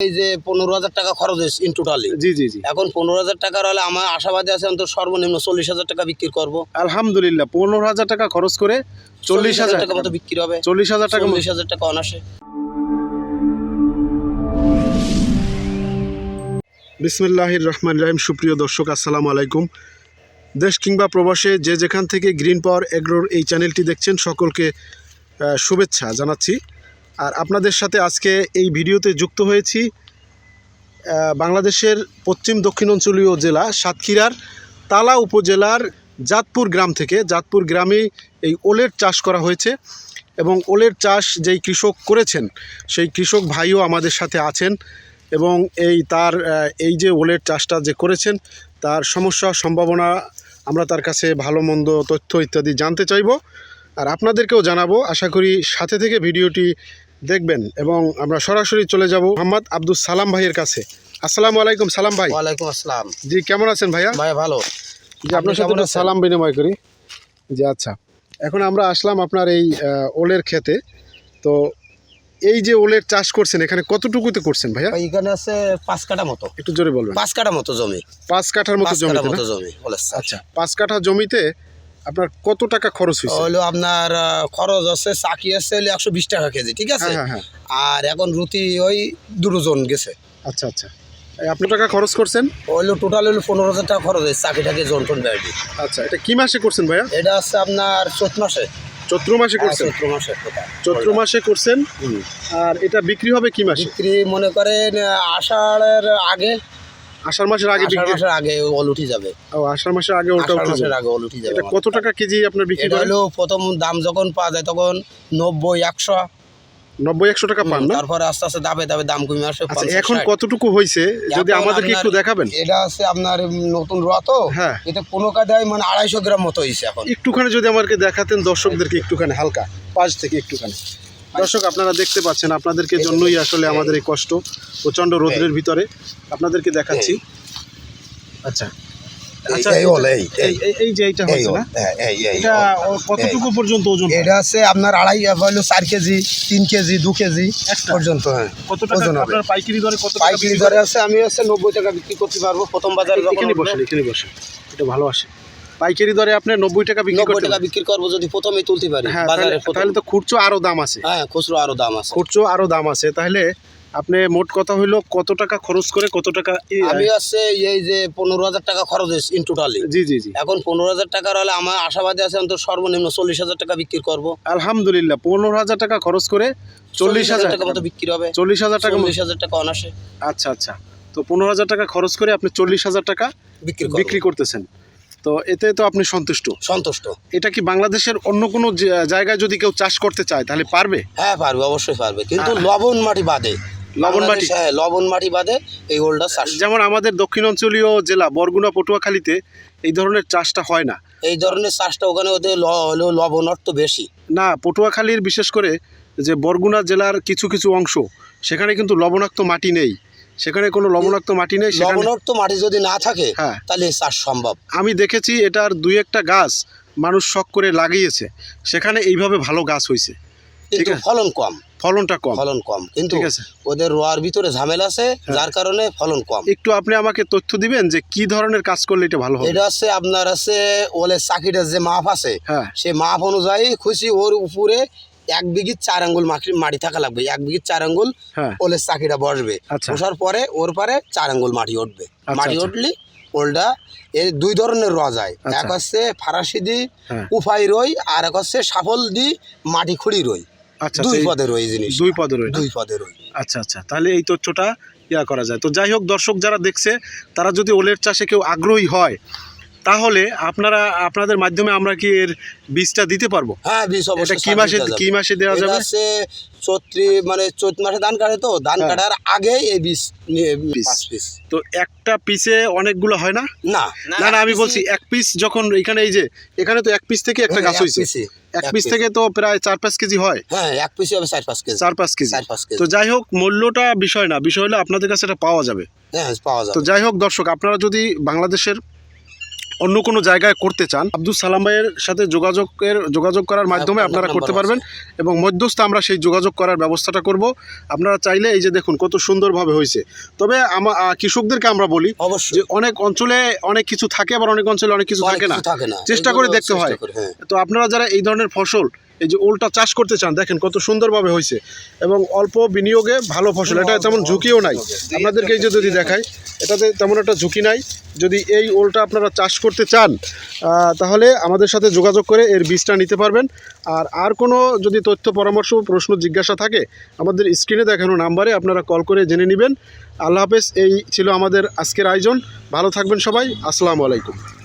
এই যে পনেরো হাজার টাকা খরচ হয়েছে ইন টোটালি জি জি জি। এখন পনেরো হাজার টাকার হলে আমার আশাবাদী আছে অন্তত সর্বনিম্ন চল্লিশ হাজার টাকা বিক্রি করব। আলহামদুলিল্লাহ পনেরো হাজার টাকা খরচ করে চল্লিশ হাজার টাকা মতো বিক্রি হবে। চল্লিশ হাজার টাকা চল্লিশ হাজার টাকা অনাসে বিসমিল্লাহির রহমান রাহিম সুপ্রিয় দর্শক আসসালামু আলাইকুম। দেশ কিংবা প্রবাসে যে যেখান থেকে গ্রিন পাওয়ার এগ্রোর এই চ্যানেলটি দেখছেন সকলকে শুভেচ্ছা জানাচ্ছি। আর আপনাদের সাথে আজকে এই ভিডিওতে যুক্ত হয়েছি বাংলাদেশের পশ্চিম দক্ষিণাঞ্চলীয় জেলা সাতক্ষীরার তালা উপজেলার জাতপুর গ্রাম থেকে। জাতপুর গ্রামে এই ওলের চাষ করা হয়েছে এবং ওলের চাষ যেই কৃষক করেছেন, সেই কৃষক ভাইও আমাদের সাথে আছেন এবং এই তার এই যে ওলের চাষটা যে করেছেন, তার সমস্যা, সম্ভাবনা আমরা তার কাছে ভালো মন্দ তথ্য ইত্যাদি জানতে চাইব। আর আপনাদেরকেও জানাব। আশা করি সাথে থেকে ভিডিওটি দেখবেন এবং আমরা সরাসরি চলে যাব মোহাম্মদ আব্দুল সালাম ভাইয়ের কাছে। আসসালামু আলাইকুম সালাম ভাই। ওয়ালাইকুম আসসালাম। জি কেমন আছেন ভাইয়া? ভাই ভালো। জি আপনার সাথে একটু সালাম বিনিময় করি। জি আচ্ছা। এখন আমরা আসলাম আপনার এই ওলের ক্ষেতে। তো এই যে ওলের চাষ করছেন এখানে কতটুকুতে করছেন ভাইয়া? এখানে আছে পাঁচ কাঠা মতো। একটু জোরে বলবেন। পাঁচ কাঠা মতো জমি। পাঁচ কাঠার মতো জমি আচ্ছা পাঁচ কাঠা জমিতে আপনার কত টাকা খরচ হয়েছে? হলো আপনার খরচ আছে চাকি আছে হলো একশো বিশ টাকা কেজি ঠিক আছে? হ্যাঁ হ্যাঁ হ্যাঁ। আর এখন রুটি ওই দুটো জন গেছে। আচ্ছা আচ্ছা। আপনি টাকা খরচ করছেন? হলো টোটাল হলো পনেরো হাজার টাকা খরচ হয়েছে চাকিটাকে জন টন বেড়ি আচ্ছা এটা কি মাসে করছেন ভাইয়া? এটা আছে আপনার চৈত মাসে। চৈত্র মাসে করছেন? চৈত্র মাসে। চৈত্র মাসে করছেন? আর এটা বিক্রি হবে কি মাসে? বিক্রি মনে করেন আষাঢ়ের আগে আষাঢ় মাসের আগে আষাঢ় মাসের আগে ওল উঠি যাবে। ও আষাঢ় মাসের আগে ওটা আষাঢ় মাসের আগে ওল উঠি যাবে এটা কত টাকা কেজি আপনার বিক্রি করেন হলো প্রথম দাম যখন পাওয়া যায় তখন নব্বই একশো। নব্বই একশো টাকা পান না? তারপরে আস্তে আস্তে দাবে দাবে দাম কমে আসে আচ্ছা 50, এখন কতটুকু হয়েছে? যদি আমাদেরকে একটু দেখাবেন। এটা আছে আপনার নতুন রোয়া তো। হ্যাঁ। এটা কোনো কাঠায় মানে আড়াইশো গ্রাম মতো হয়েছে এখন। একটুখানি যদি আমাকে দেখাতেন দর্শকদেরকে একটুখানি হালকা পাঁচ থেকে একটুখানি। দর্শক আপনারা দেখতে পাচ্ছেন আপনাদেরকে জন্যই আসলে আমাদের এই কষ্ট প্রচণ্ড রোদ্রের ভিতরে আপনাদেরকে দেখাচ্ছি। আচ্ছা। আচ্ছা এই যে এইটা না? হ্যাঁ, এটা কতটুকু পর্যন্ত ওজন এটা আছে আপনার আড়াই হলো চার কেজি তিন কেজি দু কেজি পর্যন্ত হ্যাঁ কত ওজন হবে। আপনার পাইকারি দরে কত পাইকারি দরে আছে আমি আছে নব্বই টাকা বিক্রি করতে পারব প্রথম বাজারে? যখন এখানে এটা ভালো আসে। পাইকারি দরে আপনি নব্বই টাকা বিক্রি নব্বই টাকা বিক্রি করব যদি প্রথমেই তুলতে পারি হ্যাঁ বাজারে তাহলে- তো খুচরো আরও দাম আছে। হ্যাঁ খুচরো আরও দাম আছে। খুচরো আরও দাম আছে। তাহলে আপনি মোট কথা হইল কত টাকা খরচ করে কত টাকা আমি আছে এই যে পনেরো হাজার টাকা খরচ হয়েছে ইন টোটালি জি জি জি। এখন পনেরো হাজার টাকার হলে আমার আশাবাদী আছে অন্তত সর্বনিম্ন চল্লিশ হাজার টাকা বিক্রি করব। আলহামদুলিল্লাহ পনেরো হাজার টাকা খরচ করে চল্লিশ হাজার টাকা মতো বিক্রি হবে। চল্লিশ হাজার টাকা চল্লিশ হাজার টাকা অনাসে আচ্ছা আচ্ছা। তো পনেরো হাজার টাকা খরচ করে আপনি চল্লিশ হাজার টাকা বিক্রি বিক্রি করতেছেন। তো এতে তো আপনি সন্তুষ্ট? সন্তুষ্ট। এটা কি বাংলাদেশের অন্য কোনো জায়গায় যদি কেউ চাষ করতে চায় তাহলে পারবে? হ্যাঁ পারবে অবশ্যই পারবে। কিন্তু হ্যাঁ। লবণ মাটি বাদে। লবণ মাটি? হ্যাঁ লবণ মাটি বাদে এই ওলটা চাষ। যেমন আমাদের দক্ষিণ অঞ্চলীয় জেলা বরগুনা পটুয়াখালীতে এই ধরনের চাষটা হয় না। এই ধরনের চাষটা ওখানে ওদের ল- হলো লবণ অর্থ বেশি। না পটুয়াখালীর বিশেষ করে যে বরগুনা জেলার কিছু কিছু অংশ সেখানে কিন্তু লবণাক্ত মাটি নেই। সেখানে কোনো লবণাক্ত মাটি নেই সেখানে লবণ অর্থ মাটি যদি না থাকে হ্যাঁ। তাহলে চাষ সম্ভব। আমি দেখেছি এটার দুই একটা গাছ মানুষ শখ করে লাগিয়েছে সেখানে এইভাবে ভালো গাছ হয়েছে। কিন্তু ফলন কম। ফলনটা কম। ফলন কম। কিন্তু ওদের রোয়ার ভিতরে ঝামেলা আছে হ্যাঁ। যার কারণে ফলন কম। একটু আপনি আমাকে তথ্য দিবেন যে কি ধরনের কাজ করলে এটা ভালো হবে? এটা আছে আপনার আছে ওলে চাকিটার যে মাপ আছে হ্যাঁ। সে মাপ অনুযায়ী খুশি ওর উপরে এক বিঘি চার আঙ্গুল মাটি মাটি থাকা লাগবে। এক বিঘি চার আঙ্গুল হ্যাঁ। ওলের চাকিটা বসবে। আচ্ছা। বসার পরে ওর পরে চার আঙ্গুল মাটি উঠবে। আচ্ছা, মাটি আচ্ছা। উঠলি ওলটা এই দুই ধরনের রোয়া যায়। আচ্ছা। এক হচ্ছে ফারাসি দি হ্যাঁ। উফাই রই আর এক হচ্ছে সাফল দি মাটি খুঁড়ি রই। আচ্ছা দুই পদে রই জিনিস দুই পদের ওইটা। দুই পদে রই। আচ্ছা আচ্ছা। তাহলে এই তথ্যটা ইয়া করা যায়। তো যাই হোক দর্শক যারা দেখছে তারা যদি ওলের চাষে কেউ আগ্রহী হয় তাহলে আপনারা আপনাদের মাধ্যমে আমরা কি এর বীজটা দিতে পারব? হ্যাঁ বীজ অবশ্যই কি মাসে কি মাসে দেওয়া যাবে? হচ্ছে চৈত্রি মানে চৈত মাসে ধান কাটে তো ধান হ্যাঁ। কাটার আগে এই বীজ পিস। তো একটা পিসে অনেকগুলো হয় না? না। না না আমি বলছি এক পিস যখন এখানে এই যে এখানে তো এক পিস থেকে একটা গাছ হয়েছে। এক পিস থেকে তো প্রায় চার পাঁচ কেজি হয়। হ্যাঁ এক পিসে হবে চার পাঁচ কেজি। চার পাঁচ কেজি। তো যাই হোক মূল্যটা বিষয় না বিষয় হলো আপনাদের কাছে এটা পাওয়া যাবে। হ্যাঁ পাওয়া তো যাই হোক দর্শক আপনারা যদি বাংলাদেশের অন্য কোনো জায়গায় করতে চান আব্দুল সালাম ভাইয়ের সাথে যোগাযোগের যোগাযোগ করার মাধ্যমে আপনারা করতে পারবেন এবং মধ্যস্থ আমরা সেই যোগাযোগ করার ব্যবস্থাটা করব। আপনারা চাইলে এই যে দেখুন কত সুন্দরভাবে হয়েছে। তবে আমা কৃষকদেরকে আমরা বলি অবশ্যই। যে অনেক অঞ্চলে অনেক কিছু থাকে আবার অনেক অঞ্চলে অনেক কিছু থাকে না। কিছু থাকে না। চেষ্টা করে দেখতে হয়। হ্যাঁ। তো আপনারা যারা এই ধরনের ফসল এই যে ওলটা চাষ করতে চান, দেখেন কত সুন্দরভাবে হয়েছে। এবং অল্প বিনিয়োগে ভালো ফসল, এটা তেমন ঝুঁকিও নাই। আপনাদেরকে এই যে যদি দেখাই, এটাতে তেমন একটা ঝুঁকি নাই। যদি এই ওলটা আপনারা চাষ করতে চান তাহলে আমাদের সাথে যোগাযোগ করে এর বীজটা নিতে পারবেন। আর আর কোনো যদি তথ্য, পরামর্শ, প্রশ্ন, জিজ্ঞাসা থাকে, আমাদের স্ক্রিনে দেখানো নাম্বারে আপনারা কল করে জেনে নেবেন। আল্লাহ হাফেজ, এই ছিল আমাদের আজকের আয়োজন। ভালো থাকবেন সবাই। আসসালামু আলাইকুম।